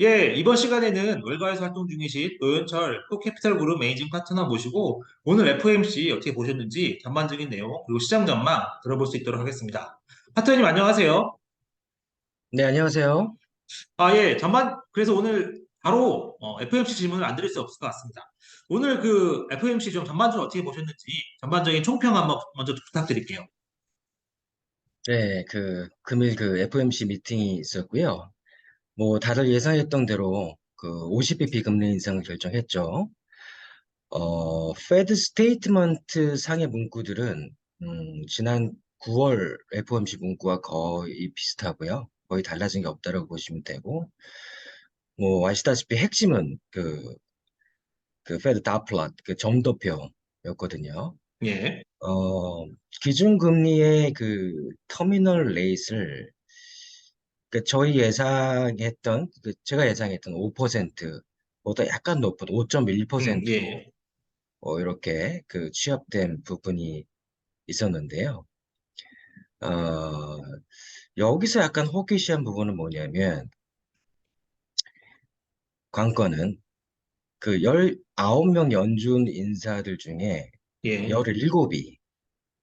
예, 이번 시간에는 월가에서 활동 중이신 노현철 코캐피탈 그룹 매니징 파트너 모시고 오늘 FOMC 어떻게 보셨는지 전반적인 내용 그리고 시장 전망 들어볼 수 있도록 하겠습니다. 파트너님 안녕하세요. 네, 안녕하세요. 아, 예, 전반 그래서 오늘 바로 FOMC 질문을 안 드릴 수 없을 것 같습니다. 오늘 그 FOMC 좀 전반적으로 어떻게 보셨는지 전반적인 총평 한번 먼저 부탁드릴게요. 네, 그 금일 그 FOMC 미팅이 있었고요. 뭐 다들 예상했던 대로 그 50bp 금리 인상을 결정했죠. 어, 페드 스테이트먼트 상의 문구들은 음, 지난 9월 FOMC 문구와 거의 비슷하고요. 거의 달라진 게 없다고 보시면 되고, 뭐 아시다시피 핵심은 그, 그 페드 다플럿, 그 점도표였거든요. 예, 어, 기준금리의 그 터미널 레이스를 그 저희 예상했던 그 제가 예상했던 5%보다 약간 높은 음, 5.1%로 예, 어, 이렇게 그 취합된 부분이 있었는데요. 어, 여기서 약간 호기시한 부분은 뭐냐면 관건은 그 19명 연준 인사들 중에 예, 17이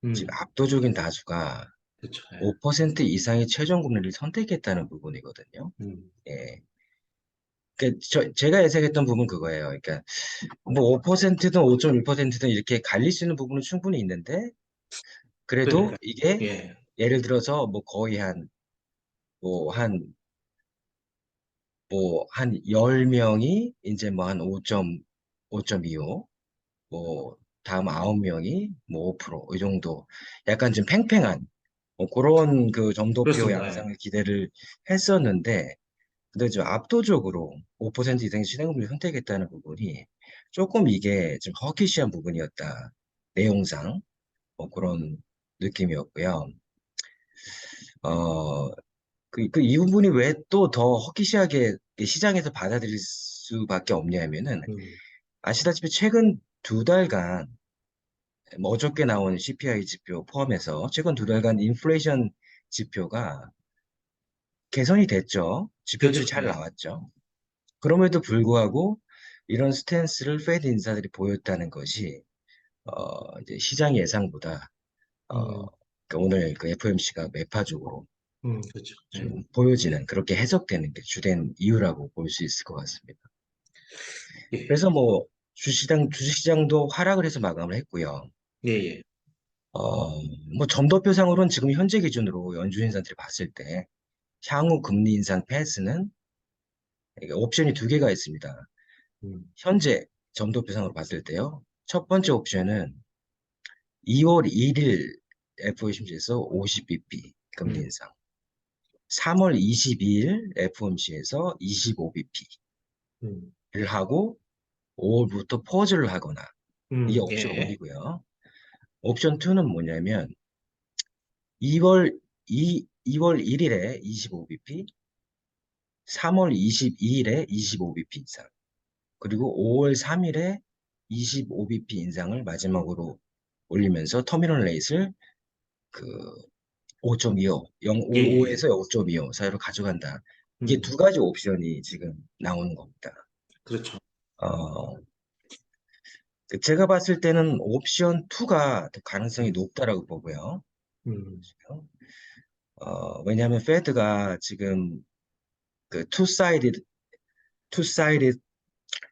음, 지금 압도적인 다수가 그렇죠. 예, 5% 이상의 최종 금리를 선택했다는 부분이거든요. 음, 예. 그, 저, 제가 예상했던 부분 그거예요. 그러니까, 뭐 5%든 5.1%든 이렇게 갈릴 수 있는 부분은 충분히 있는데, 그래도 그러니까, 이게 예, 예를 들어서 뭐 거의 한, 뭐 한, 뭐 한 10명이 이제 뭐 한 5., 5.25, 뭐 다음 9명이 뭐 5%이 정도. 약간 좀 팽팽한, 뭐 그런 그 점도표 그렇습니다. 예. 양상을 기대를 했었는데, 근데 좀 압도적으로 5% 이상의 실행금리를 선택했다는 부분이 조금 이게 좀 허키시한 부분이었다. 내용상 뭐 그런 느낌이었고요. 어, 그, 그 이 부분이 왜 또 더 허키시하게 시장에서 받아들일 수밖에 없냐면은 음, 아시다시피 최근 두 달간 뭐 어저께 나온 CPI 지표 포함해서 최근 두 달간 인플레이션 지표가 개선이 됐죠. 지표들이 그렇죠. 잘 예. 나왔죠. 그럼에도 불구하고 이런 스탠스를 페드 인사들이 보였다는 것이 어, 이제 시장 예상보다 어, 음, 그러니까 오늘 그 FOMC가 매파적으로 음, 그렇죠. 예. 좀 보여지는 그렇게 해석되는 게 주된 이유라고 볼 수 있을 것 같습니다. 예, 그래서 뭐 주시장 주식시장도 하락을 해서 마감을 했고요. 예, 예. 어, 뭐 점도표상으로는 지금 현재 기준으로 연준 인사들이 봤을 때 향후 금리 인상 패스는 이게 옵션이 두 개가 있습니다. 음, 현재 점도표상으로 봤을 때요. 첫 번째 옵션은 2월 1일 FOMC에서 50bp 금리 음, 인상. 3월 22일 FOMC에서 25bp를 음, 하고 5월부터 퍼즐을 하거나 이게 음, 옵션 예. 1이고요. 옵션 2는 뭐냐면 2월 2, 2월 1일에 25bp, 3월 22일에 25bp 인상, 그리고 5월 3일에 25bp 인상을 마지막으로 올리면서 터미널 레이스를 그 5.25, 예, 예, 예. 055에서 5.25 사이로 가져간다. 이게 음, 두 가지 옵션이 지금 나오는 겁니다. 그렇죠. 어, 그 제가 봤을 때는 옵션 2가 더 가능성이 음, 높다라고 보고요. 음, 어, 왜냐하면 페드가 지금 그 투 사이드 투 사이드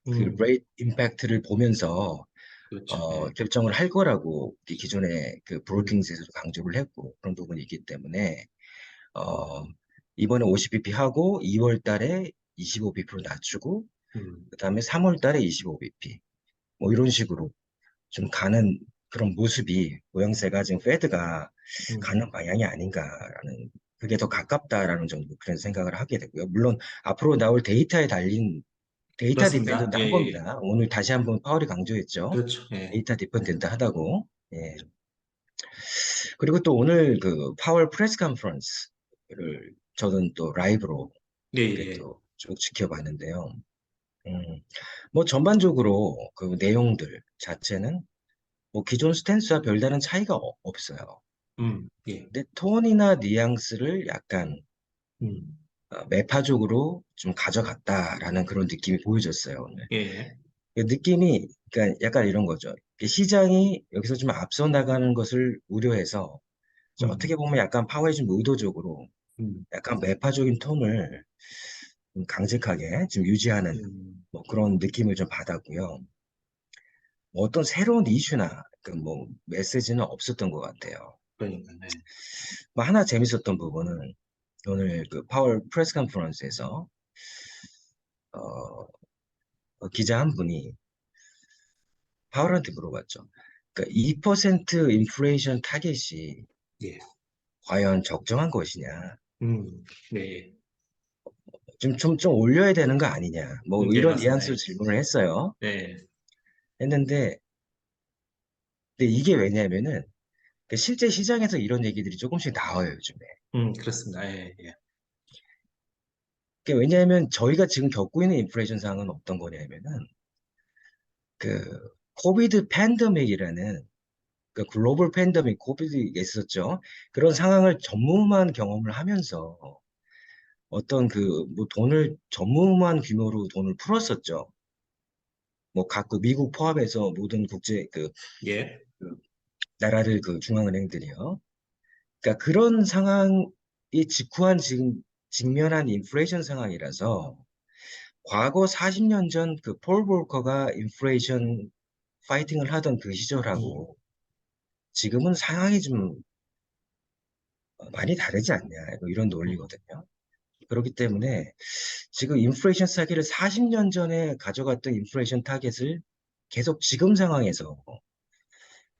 그 음, 레이트 임팩트를 보면서 그렇죠. 어, 예. 결정을 할 거라고 이 기존에 그 음, 브로킹스에서도 강조를 했고 그런 부분이 있기 때문에 어, 이번에 50bp 하고 2월 달에 25bp로 낮추고 음, 그 다음에 3월 달에 25bp 뭐 이런 식으로 좀 가는 그런 모습이 모양새가 지금 페드가 음, 가는 방향이 아닌가라는 그게 더 가깝다라는 정도 그런 생각을 하게 되고요. 물론 앞으로 나올 데이터에 달린 데이터 그렇습니다. 디펜던트 예, 한 예, 예. 겁니다. 오늘 다시 한번 파월이 강조했죠. 그렇죠. 예. 데이터 디펜던트 하다고. 예. 그리고 또 오늘 그 파월 프레스 컨퍼런스를 저는 또 라이브로 예, 예. 또 쭉 지켜봤는데요. 음, 뭐 전반적으로 그 내용들 자체는 뭐 기존 스탠스와 별다른 차이가 어- 없어요. 음, 예. 근데 톤이나 뉘앙스를 약간 음, 어, 매파적으로 좀 가져갔다라는 그런 느낌이 보여졌어요, 오늘. 예. 그 느낌이, 그러니까 약간 이런 거죠. 그 시장이 여기서 좀 앞서 나가는 것을 우려해서 좀 음. 어떻게 보면 약간 파워에 좀 의도적으로 음. 약간 매파적인 톤을 좀 강직하게 좀 유지하는 음. 뭐 그런 느낌을 좀 받았고요. 뭐 어떤 새로운 이슈나 그뭐 메시지는 없었던 것 같아요. 그러니까, 네. 뭐 하나 재밌었던 부분은 오늘 그 파월 프레스 컨퍼런스에서 어, 어, 기자 한 분이 파월한테 물어봤죠. 그러니까 2% 인플레이션 타겟이 예. 과연 적정한 것이냐? 음. 네. 좀, 좀, 좀 올려야 되는 거 아니냐? 뭐 음, 네, 이런 맞습니다. 뉘앙스로 질문을 했어요. 네. 했는데, 근데 이게 왜냐면은 그 실제 시장에서 이런 얘기들이 조금씩 나와요, 요즘에. 음, 그렇습니다. 예, 예. 그게 왜냐하면 저희가 지금 겪고 있는 인플레이션 상황은 어떤 거냐면은 그 코비드 팬데믹이라는 그 글로벌 팬데믹 코비드가 있었죠. 그런 상황을 전무후무한 경험을 하면서 어떤 그 뭐 돈을 전무후무한 규모로 돈을 풀었었죠. 뭐각그 미국 포함해서 모든 국제 그 예. 나라들 그 중앙은행들이요. 그러니까 그런 상황이 직후한 지금 직면한 인플레이션 상황이라서 과거 40년 전 그 폴 볼커가 인플레이션 파이팅을 하던 그 시절하고 지금은 상황이 좀 어, 많이 다르지 않냐 뭐 이런 논리거든요. 그렇기 때문에 지금 인플레이션 타겟을 40년 전에 가져갔던 인플레이션 타겟을 계속 지금 상황에서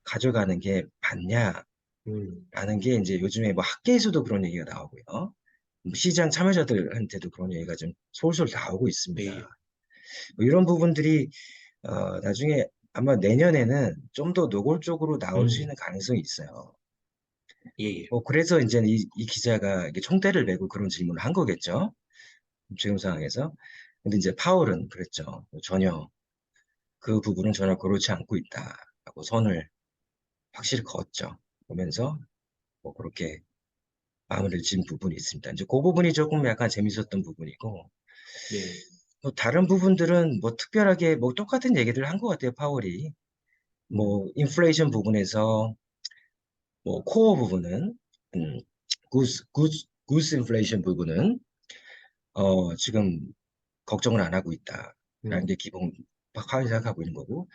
가져가는 게 맞냐 라는 음. 게 이제 요즘에 뭐 학계에서도 그런 얘기가 나오고요. 뭐 시장 참여자들한테도 그런 얘기가 좀 솔솔 나오고 있습니다. 예. 뭐 이런 부분들이 어, 나중에 아마 내년에는 좀 더 노골적으로 나올 수 음. 있는 가능성이 있어요. 예, 예. 뭐 그래서 이제 이, 이 기자가 이게 총대를 메고 그런 질문을 한 거겠죠. 지금 상황에서. 근데 이제 파월은 그랬죠. 전혀 그 부분은 전혀 그렇지 않고 있다라고 선을 확실히 그었죠. 보면서 뭐 그렇게 마무리를 지은 부분이 있습니다. 이제 그 부분이 조금 약간 재밌었던 부분이고 예. 뭐 다른 부분들은 뭐 특별하게 뭐 똑같은 얘기들 한것 같아요. 파월이 뭐 인플레이션 부분에서 뭐 코어 부분은 음, 구스 구스 구스 인플레이션 부분은 어 지금 걱정을 안 하고 있다라는 음. 게 기본 확하게 생각하고 있는 거고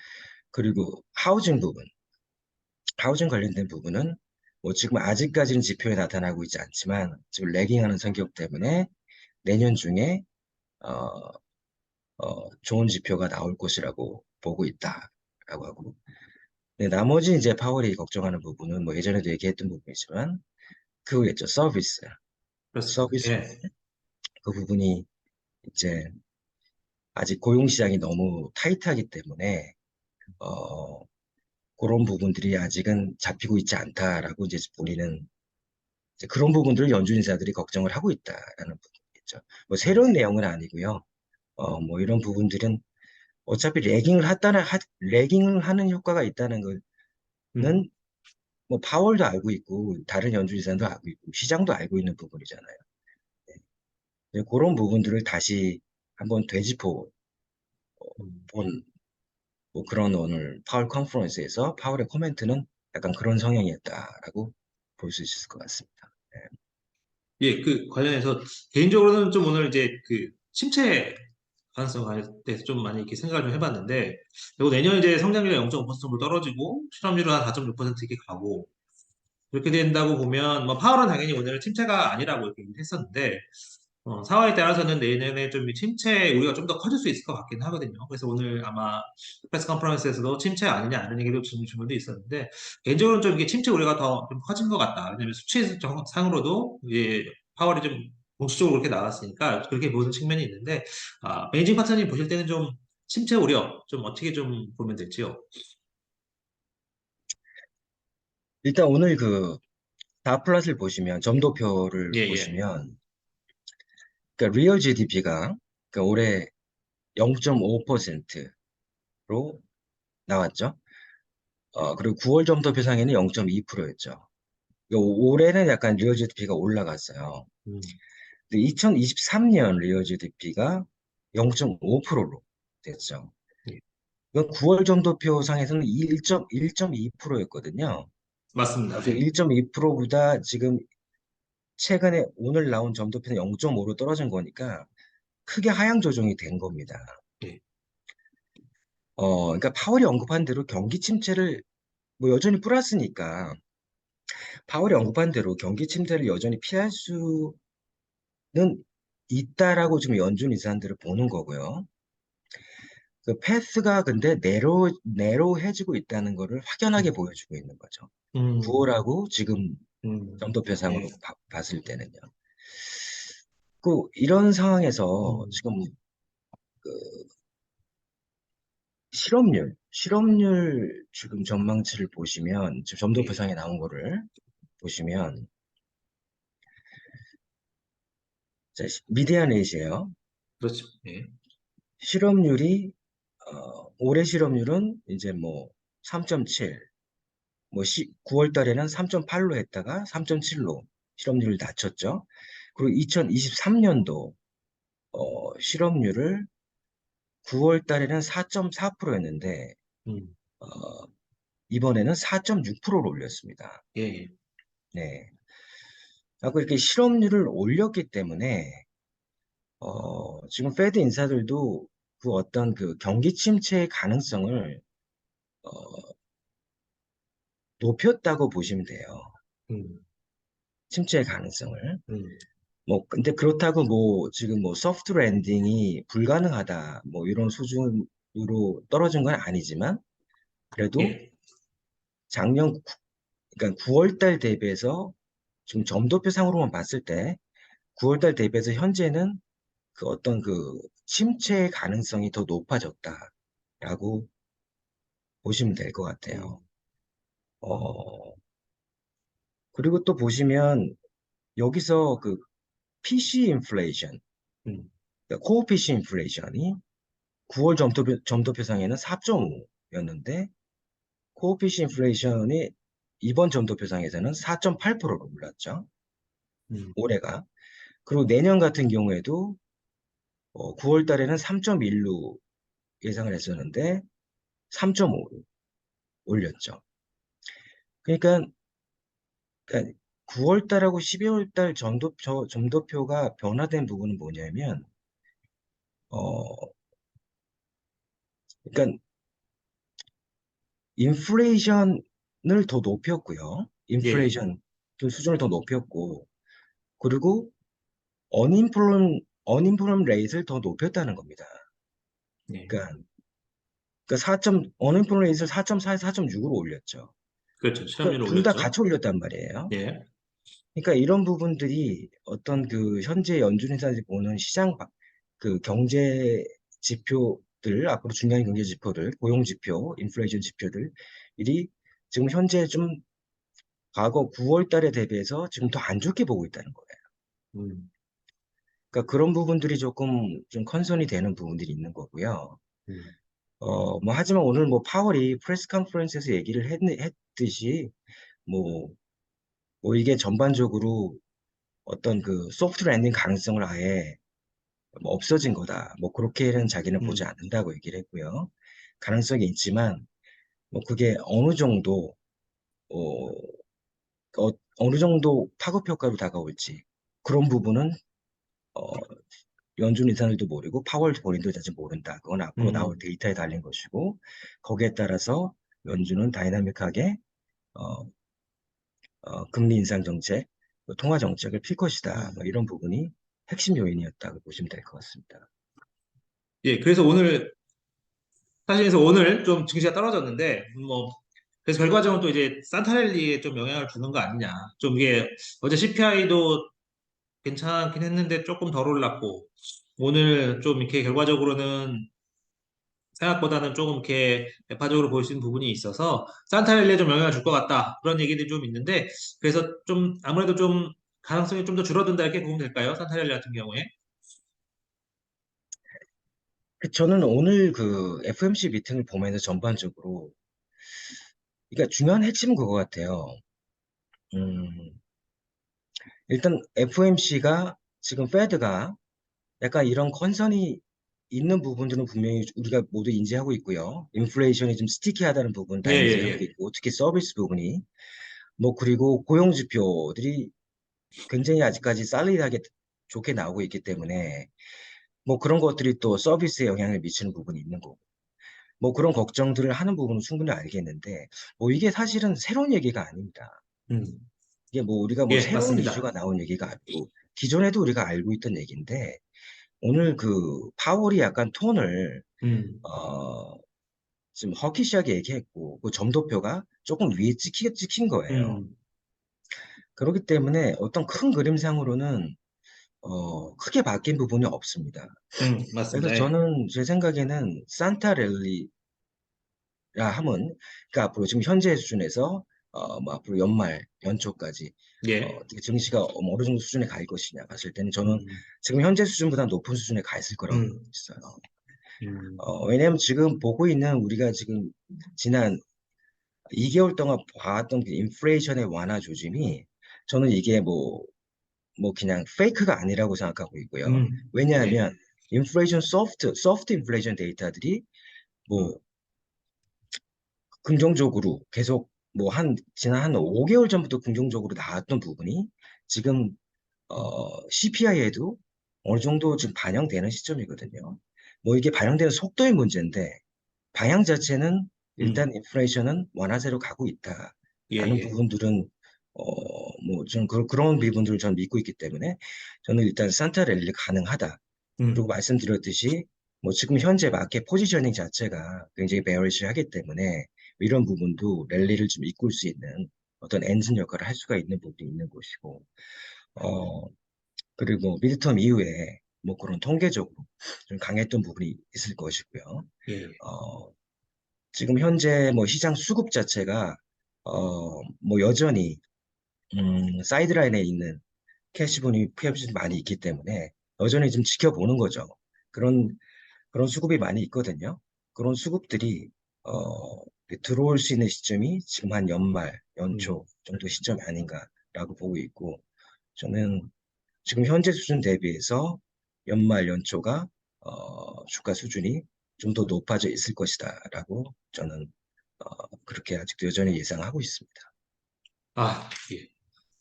그리고 하우징 부분 하우징 관련된 부분은 뭐 지금 아직까지는 지표에 나타나고 있지 않지만 지금 레깅하는 성격 때문에 내년 중에 어, 어, 좋은 지표가 나올 것이라고 보고 있다라고 하고 네, 나머지 이제 파월이 걱정하는 부분은 뭐 예전에도 얘기했던 부분이지만 그거겠죠 서비스. 서비스 예. 그 부분이 이제 아직 고용 시장이 너무 타이트하기 때문에 어, 그런 부분들이 아직은 잡히고 있지 않다라고 이제 본인은 이제 그런 부분들을 연준 인사들이 걱정을 하고 있다라는 부분이겠죠. 뭐 새로운 내용은 아니고요. 어, 뭐 이런 부분들은 어차피 레깅을 했다는 하, 레깅을 하는 효과가 있다는 거는 음. 뭐 파월도 알고 있고 다른 인사도 알고 있고 시장도 알고 있는 부분이잖아요. 네. 그런 부분들을 다시 한번 되짚어 음. 본뭐 그런 오늘 파월 컨퍼런스에서 파월의 코멘트는 약간 그런 성향이었다라고 볼 수 있을 것 같습니다. 네. 예, 그 관련해서 개인적으로는 좀 오늘 이제 그 침체 가능성에 대해서 좀 많이 이렇게 생각을 좀 해봤는데, 그리고 내년 이제 성장률이 0.5% 정도 떨어지고, 실업률은 한 4.6% 이렇게 가고, 그렇게 된다고 보면, 뭐, 파월은 당연히 오늘 침체가 아니라고 이렇게 했었는데, 어, 상황에 따라서는 내년에 좀이 침체 우리가 좀 더 커질 수 있을 것 같긴 하거든요. 그래서 오늘 아마 프레스 컨퍼런스에서도 침체 아니냐 이런 얘기도 질문, 질문도 있었는데 개인적으로는 좀 이게 침체 우리가 더 좀 커진 것 같다. 왜냐면 수치 정- 상으로도 이제 파월이 좀 공식적으로 그렇게 나왔으니까 그렇게 보는 측면이 있는데 아, 베이징 파트너님 보실 때는 좀 침체 우려 좀 어떻게 좀 보면 될지요? 일단 오늘 그 다 플랫을 보시면 점도표를 예, 예. 보시면 그러니까 리얼 GDP가 그러니까 올해 0.5%로 나왔죠. 어, 그리고 9월 점도표 상에는 0.2%였죠. 올해는 약간 리얼 GDP가 올라갔어요. 음, 2023년 리얼 GDP가 0.5%로 됐죠. 예. 이건 9월 점도표 상에서는 1.1.2%였거든요. 맞습니다. 그래서 예. 1.2%보다 지금 최근에 오늘 나온 점도표는 0.5로 떨어진 거니까 크게 하향 조정이 된 겁니다. 예. 어, 그러니까 파월이 언급한 대로 경기 침체를 뭐 여전히 플러스니까 파월이 언급한 대로 경기 침체를 여전히 피할 수는 있다라고 지금 연준 이사들을 보는 거고요. 그 패스가 근데 내로 내로해지고 있다는 거를 확연하게 음. 보여주고 있는 거죠. 음, 9월하고 지금 음, 점도표상으로 네. 봐- 봤을 때는요. 그 이런 상황에서 음. 지금 그 실업률, 실업률 지금 전망치를 보시면 지금 점도표상에 나온 거를 보시면 자, 시- 미디안 레이시예요. 그렇죠. 예. 실업률이 어, 올해 실업률은 이제 뭐 3.7, 뭐 9월 달에는 3.8로 했다가 3.7로 실업률을 낮췄죠. 그리고 2023년도 어, 실업률을 9월 달에는 4.4%였는데 음, 어, 이번에는 4.6%로 올렸습니다. 예, 예. 네. 하고 이렇게 실업률을 올렸기 때문에 어, 지금 페드 인사들도 그 어떤 그 경기 침체의 가능성을 어, 높였다고 보시면 돼요. 음, 침체의 가능성을. 음, 뭐 근데 그렇다고 뭐 지금 뭐 소프트 랜딩이 불가능하다 뭐 이런 수준으로 떨어진 건 아니지만 그래도 예. 작년 구- 그러니까 9월 달 대비해서 지금 점도표 상으로만 봤을 때 9월 달 대비해서 현재는 그 어떤 그 침체의 가능성이 더 높아졌다라고 보시면 될 것 같아요. 음, 어, 그리고 또 보시면 여기서 그 PC 인플레이션, 음, 그러니까 코어 PC 인플레이션이 9월 점도표, 점도표상에는 4.5였는데 코어 PC 인플레이션이 이번 점도표상에서는 4.8%로 올랐죠. 음, 올해가. 그리고 내년 같은 경우에도 어, 9월 달에는 3.1로 예상을 했었는데 3.5로 올렸죠. 그러니까, 9월 달하고 12월 달 점도, 저- 점도표가 변화된 부분은 뭐냐면 어, 그러니까 인플레이션 을 더 높였고요. 인플레이션 그 수준을 더 높였고 그리고 어닝플럼 어닝플럼 레이트를 더 높였다는 겁니다. 예. 그러니까 그러니까 4점 어닝플럼 레이트를 4.4에서 4.6으로 올렸죠. 그렇죠. 그러니까 둘다 올렸죠. 같이 올렸단 말이에요. 예. 그러니까 이런 부분들이 어떤 그 현재 연준 인사들이 보는 시장 바- 그 경제 지표들 앞으로 중요한 경제 지표들 고용 지표, 인플레이션 지표들이 지금 현재 좀 과거 9월 달에 대비해서 지금 더 안 좋게 보고 있다는 거예요. 음, 그러니까 그런 부분들이 조금 좀 컨선이 되는 부분들이 있는 거고요. 음, 어, 뭐 하지만 오늘 뭐 파월이 프레스 컨퍼런스에서 얘기를 했, 했듯이 뭐, 뭐 이게 전반적으로 어떤 그 소프트 랜딩 가능성을 아예 뭐 없어진 거다. 뭐 그렇게는 자기는 보지 음, 않는다고 얘기를 했고요. 가능성이 있지만 뭐 그게 어느 정도 어, 어, 어느 정도 파급 효과로 다가올지 그런 부분은 어, 연준 인사들도 모르고 파월 본인도 아직 모른다. 그건 앞으로 나올 음, 데이터에 달린 것이고 거기에 따라서 연준은 다이나믹하게 어, 어, 금리 인상 정책, 또 통화 정책을 필 것이다. 뭐 음. 이런 부분이 핵심 요인이었다고 보시면 될 것 같습니다. 예, 그래서 오늘, 사실 그래서 오늘 좀 증시가 떨어졌는데, 뭐, 그래서 결과적으로 또 이제 산타랠리에 좀 영향을 주는 거 아니냐. 좀 이게, 어제 CPI도 괜찮긴 했는데 조금 덜 올랐고, 오늘 좀 이렇게 결과적으로는 생각보다는 조금 이렇게 매파적으로 보일 수 있는 부분이 있어서 산타랠리에 좀 영향을 줄 것 같다. 그런 얘기들이 좀 있는데, 그래서 좀 아무래도 좀 가능성이 좀 더 줄어든다 이렇게 보면 될까요? 산타랠리 같은 경우에. 그 저는 오늘 그 FMC 미팅을 보면서 전반적으로, 그러니까 중요한 핵심은 그거 같아요. 음, 일단 FMC가 지금 페드가 약간 이런 컨선이 있는 부분들은 분명히 우리가 모두 인지하고 있고요. 인플레이션이 좀 스티키하다는 부분 다 예, 예, 인지하고 예. 있고, 특히 서비스 부분이 뭐 그리고 고용 지표들이 굉장히 아직까지 살리하게 좋게 나오고 있기 때문에 뭐 그런 것들이 또 서비스에 영향을 미치는 부분이 있는 거고. 뭐 그런 걱정들을 하는 부분은 충분히 알겠는데, 뭐 이게 사실은 새로운 얘기가 아닙니다. 음, 이게 뭐 우리가 뭐 예, 새로운 맞습니다. 이슈가 나온 얘기가 아니고, 기존에도 우리가 알고 있던 얘기인데, 오늘 그 파월이 약간 톤을, 음, 어, 좀 허키시하게 얘기했고, 그 점도표가 조금 위에 찍히, 찍힌 거예요. 음, 그렇기 때문에 어떤 큰 그림상으로는, 어, 크게 바뀐 부분이 없습니다. 음, 그래서 맞습니다. 예. 저는 제 생각에는 산타 랠리 야 함은 그러니까 앞으로 지금 현재 수준에서 어, 뭐 앞으로 연말 연초까지 어, 예. 어떻게 증시가 어느 정도 수준에 갈 것이냐 봤을 때는 저는 음, 지금 현재 수준보다 높은 수준에 가 있을 거라고 음, 있어요. 음, 어, 왜냐하면 지금 보고 있는 우리가 지금 지난 2개월 동안 봐왔던 그 인플레이션의 완화 조짐이 저는 이게 뭐, 뭐 그냥 페이크가 아니라고 생각하고 있고요. 음, 예. 왜냐하면 인플레이션 소프트, 소프트 인플레이션 데이터들이 뭐 긍정적으로 계속 뭐 한 지난 한 5개월 전부터 긍정적으로 나왔던 부분이 지금 어 CPI에도 어느 정도 지금 반영되는 시점이거든요. 뭐 이게 반영되는 속도의 문제인데 방향 자체는 일단 인플레이션은 완화세로 가고 있다라는 예, 예. 부분들은 어뭐좀 그런 부분들을 저는 믿고 있기 때문에 저는 일단 산타 랠리 가능하다. 음, 그리고 말씀드렸듯이 뭐 지금 현재 마켓 포지셔닝 자체가 굉장히 베어리시하기 때문에 이런 부분도 랠리를 좀 이끌 수 있는 어떤 엔진 역할을 할 수가 있는 부분이 있는 것이고 어 그리고 미드텀 이후에 뭐 그런 통계적으로 좀 강했던 부분이 있을 것이고요. 예. 어 지금 현재 뭐 시장 수급 자체가 어 뭐 여전히 음 사이드라인에 있는 캐시분이 캐시분이 많이 있기 때문에 여전히 좀 지켜보는 거죠. 그런 그런 수급이 많이 있거든요. 그런 수급들이 어, 들어올 수 있는 시점이 지금 한 연말, 연초 정도 시점이 아닌가라고 보고 있고, 저는 지금 현재 수준 대비해서 연말, 연초가 어, 주가 수준이 좀 더 높아져 있을 것이다라고 저는 어, 그렇게 아직도 여전히 예상하고 있습니다. 아, 예.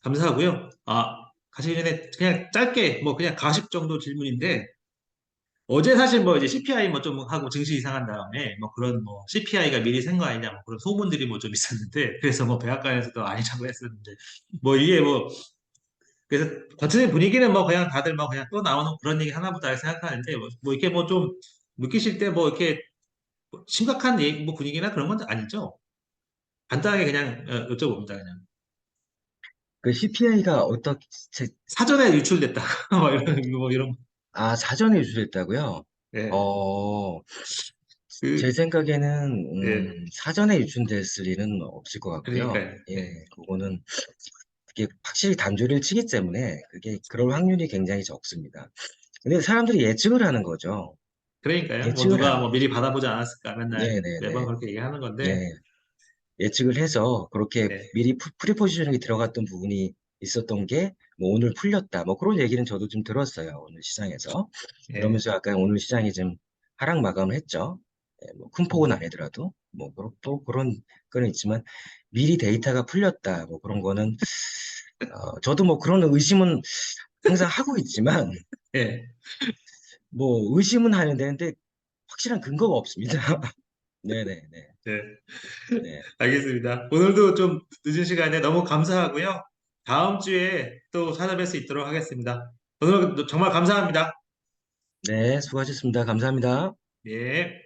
감사하고요. 아, 가시기 전에 그냥 짧게 뭐 그냥 가십 정도 질문인데 어제 사실 뭐 이제 CPI 뭐 좀 하고 증시 이상한 다음에 뭐 그런 뭐 CPI가 미리 센거 아니냐 뭐 그런 소문들이 뭐 좀 있었는데 그래서 뭐 백악관에서도 아니라고 했었는데 뭐 이게 뭐 그래서 전체적인 분위기는 뭐 그냥 다들 뭐 그냥 또 나오는 그런 얘기 하나보다 생각하는데 뭐, 뭐 이렇게 뭐 좀 느끼실 때 뭐 이렇게 뭐 심각한 얘기, 뭐 분위기나 그런 건 아니죠? 간단하게 그냥 어, 여쭤봅니다 그냥 그 CPI가 어떻게, 사전에 유출됐다 뭐 이런 뭐 이런 아, 사전에 유출했다고요? 예. 어, 그, 제 생각에는 예. 음, 사전에 유출됐을 일은 없을 것 같고요. 그러니까요. 예, 그거는 그게 확실히 단조리를 치기 때문에 그게 그럴 확률이 굉장히 적습니다. 근데 사람들이 예측을 하는 거죠. 그러니까요. 뭐 예측을 누가 하는 뭐 미리 받아보지 않았을까 맨날 네네네. 매번 그렇게 얘기하는 건데 예, 예측을 해서 그렇게 네. 미리 프- 프리포지셔닝이 들어갔던 부분이 있었던 게 뭐 오늘 풀렸다. 뭐 그런 얘기는 저도 좀 들었어요. 오늘 시장에서. 예. 그러면서 약간 오늘 시장이 좀 하락 마감을 했죠. 예, 뭐큰 폭은 음. 아니더라도 뭐 그런 또 그런 거는 있지만 미리 데이터가 풀렸다. 뭐 그런 거는 어, 저도 뭐 그런 의심은 항상 하고 있지만 예. 뭐 의심은 하는데 근데 확실한 근거가 없습니다. 네네네. 예. 네. 알겠습니다. 오늘도 좀 늦은 시간에 너무 감사하고요. 다음 주에 또 찾아뵐 수 있도록 하겠습니다. 오늘 정말 감사합니다. 네, 수고하셨습니다. 감사합니다. 예.